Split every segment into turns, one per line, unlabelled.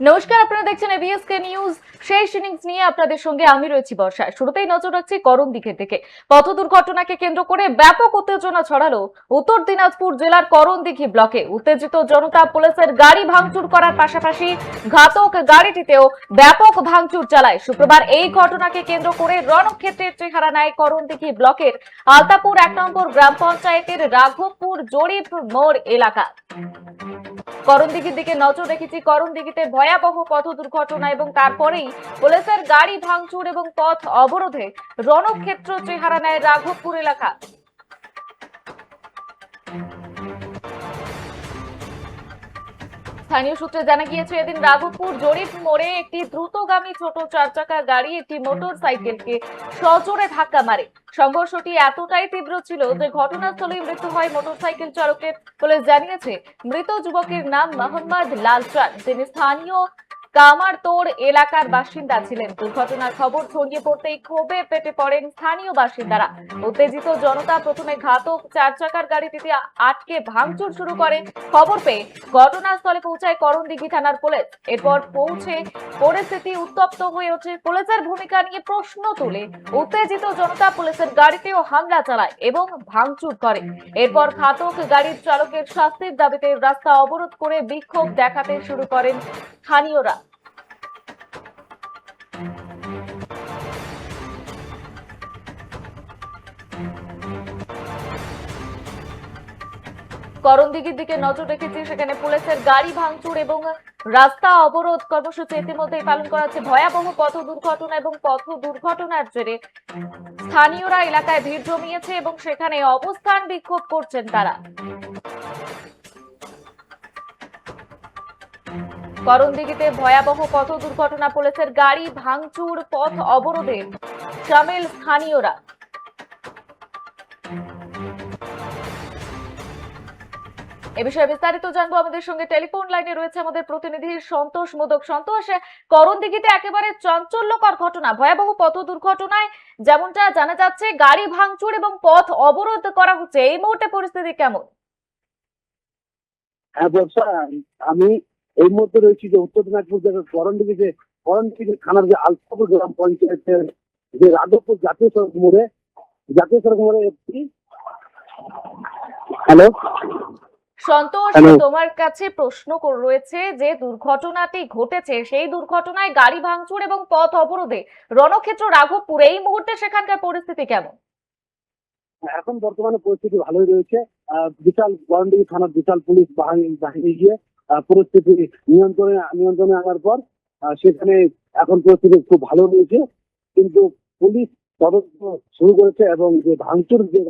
নমস্কার, আপনারা দেখছেন এবিএসকে নিউজ শেষ ইনিংস নিয়ে আপনাদের সঙ্গে আমি রয়েছি বর্ষায় শুরুতেই নজর রাখছি করণ দিকের দিকে। পথ দুর্ঘটনাকে কেন্দ্র করে ব্যাপক উত্তেজনা ছড়ালো উত্তর দিনাজপুর জেলার করণদিঘি ব্লকে। উত্তেজিত জনতা পুলিশের গাড়ি ভাঙচুর করার পাশাপাশি ঘাতক গাড়িটিতেও ব্যাপক ভাঙচুর চালায়। শুক্রবার এই ঘটনাকে কেন্দ্র করে রণক্ষেত্রের চেহারা নেয় করণদিঘি ব্লকের আলতাপুর এক নম্বর গ্রাম পঞ্চায়েতের রাঘবপুর জরিপ মোড় এলাকা। করণদিঘির দিকে নজর রেখেছি। করণদিঘিতে ভয়াবহ পথ দুর্ঘটনা এবং তারপরেই পুলিশের গাড়ি ভাঙচুর এবং পথ অবরোধে রণক্ষেত্র চেহারা নেয় রাঘবপুর এলাকা। স্থানীয় সূত্রে জানা গিয়েছে, এদিন রাঘবপুর জরিপ মোড়ে একটি দ্রুতগামী ছোট চার চাকা গাড়ি একটি মোটর সাইকেলকে সজোরে ধাক্কা মারে। সংঘর্ষটি এতটাই তীব্র ছিল যে ঘটনাস্থলেই মৃত্যু হয় মোটরসাইকেল চালকের। বলে জানিয়েছে, মৃত যুবকের নাম মোহাম্মদ লালচাঁদ, যিনি স্থানীয় কামারতোড় এলাকার বাসিন্দা ছিলেন। দুর্ঘটনার খবর ছড়িয়ে পড়তেই ক্ষোভে পেটে পড়েন স্থানীয় বাসিন্দারা। উত্তেজিত জনতা প্রথমে ঘাতক, চার চাকার গাড়িটিতে আটকে ভাঙচুর শুরু করে। খবর পেয়ে ঘটনাস্থলে পৌঁছায় করণদিঘি থানার পুলিশ। এরপর পৌঁছে পরিস্থিতি উত্তপ্ত হয়ে ওঠে। পুলিশের ভূমিকা নিয়ে প্রশ্ন তুলে। উত্তেজিত জনতা পুলিশের গাড়িতেও হামলা চালায় এবং ভাঙচুর করে। এরপর ঘাতক গাড়ির চালকের শাস্তির দাবিতে রাস্তা অবরোধ করে বিক্ষোভ দেখাতে শুরু করেন স্থানীয়রা। করণদিঘির দিকে নজর রেখেছি, সেখানে পুলিশের গাড়ি ভাঙচুর এবং রাস্তা অবরোধ। কর্মসূচি ইতিমধ্যেই পালন করা হচ্ছে। ভয়াবহ পথ দুর্ঘটনা এবং পথ দুর্ঘটনার জেরে স্থানীয়রা এলাকায় ভিড় জমিয়েছে এবং সেখানে অবস্থান বিক্ষোভ করছেন তারা। করণদিঘিতে ভয়াবহ পথ দুর্ঘটনা পুলিশের গাড়ি, ভাঙচুর, পথ অবরোধে। সামিল স্থানীয়রা। এ বিষয়ে বিস্তারিত জানব আমাদের সঙ্গে। টেলিফোন লাইনে রয়েছে আমাদের প্রতিনিধি সন্তোষ মোদক। সন্তোষ করণদিঘিতে একেবারে চাঞ্চল্যকর ঘটনা, ভয়াবহ পথ দুর্ঘটনায় যেমনটা জানা যাচ্ছে, গাড়ি, ভাঙচুর এবং পথ অবরোধ করা হচ্ছে। এই মুহূর্তে পরিস্থিতি কেমন?
হ্যাঁ আমি এই মধ্যে রয়েছে যে উত্তর দিনাজপুর জেলার করণদিঘি যে করণদিঘি থানার যে আলতাপুর গ্রাম পঞ্চায়েতের যে রাঘবপুর জাতীয় সড়ক মোড়ে জাতীয় সড়ক মোড়ে একটি হ্যালো?
সন্তোষ তোমার কাছে প্রশ্ন রয়েছে যে দুর্ঘটনাটি ঘটেছে সেই দুর্ঘটনায় গাড়ি ভাঙচুর এবং পথ অবরোধে রণক্ষেত্র রাঘবপুর এই মুহূর্তে সেখানকার পরিস্থিতি কেমন?
এখন বর্তমানে পরিস্থিতি ভালোই রয়েছে। বিশাল করণদিঘি থানার বিশাল পুলিশ বাহিনী গিয়ে পরিস্থিতি নিয়ন্ত্রণে নিয়ন্ত্রণে আনার পর সেখানে এখন পরিস্থিতি খুব ভালো রয়েছে। কিন্তু পুলিশ তদন্ত শুরু করেছে এবং যে ভাঙচুর যে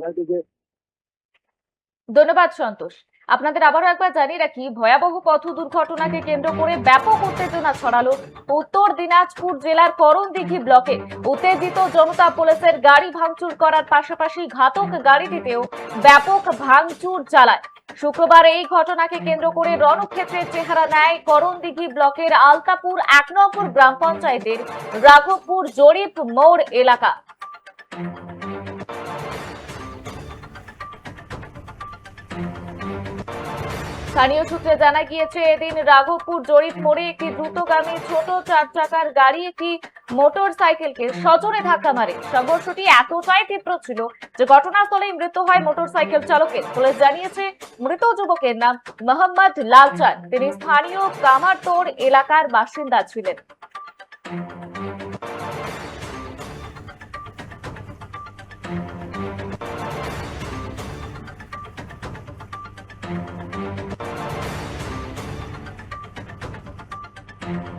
ধন্যবাদ সন্তোষ। আপনাদের আবারও একবার জানিয়ে রাখি, ভয়াবহ পথ দুর্ঘটনাকে কেন্দ্র করে ব্যাপক উত্তেজনা ছড়ালো উত্তর দিনাজপুর জেলার করণদিঘি ব্লকে। উত্তেজিত জনতা পুলিশের গাড়ি ভাঙচুর করার পাশাপাশি ঘাতক গাড়িটিতেও ব্যাপক ভাঙচুর চালায়। শুক্রবার এই ঘটনাকে কেন্দ্র করে রণক্ষেত্রের চেহারা নেয় করণদিঘি ব্লকের আলতাপুর এক নম্বর গ্রাম পঞ্চায়েতের রাঘবপুর জরিপ মোড় এলাকা। স্থানীয় সূত্রে জানা গিয়েছে, এদিন রাঘবপুর জরিপ মোড়ে একটি দ্রুতগামী ছোট চার চাকার গাড়ি একটি মোটর সাইকেলকে সজোরে ধাক্কা মারে। সংঘর্ষটি এতটাই তীব্র ছিল যে ঘটনাস্থলেই মৃত্যু হয় মোটর সাইকেল চালকের। পুলিশ জানিয়েছে, মৃত যুবকের নাম মোহাম্মদ লালচাঁদ তিনি স্থানীয় কামারতোড় এলাকার বাসিন্দা ছিলেন। Thank you.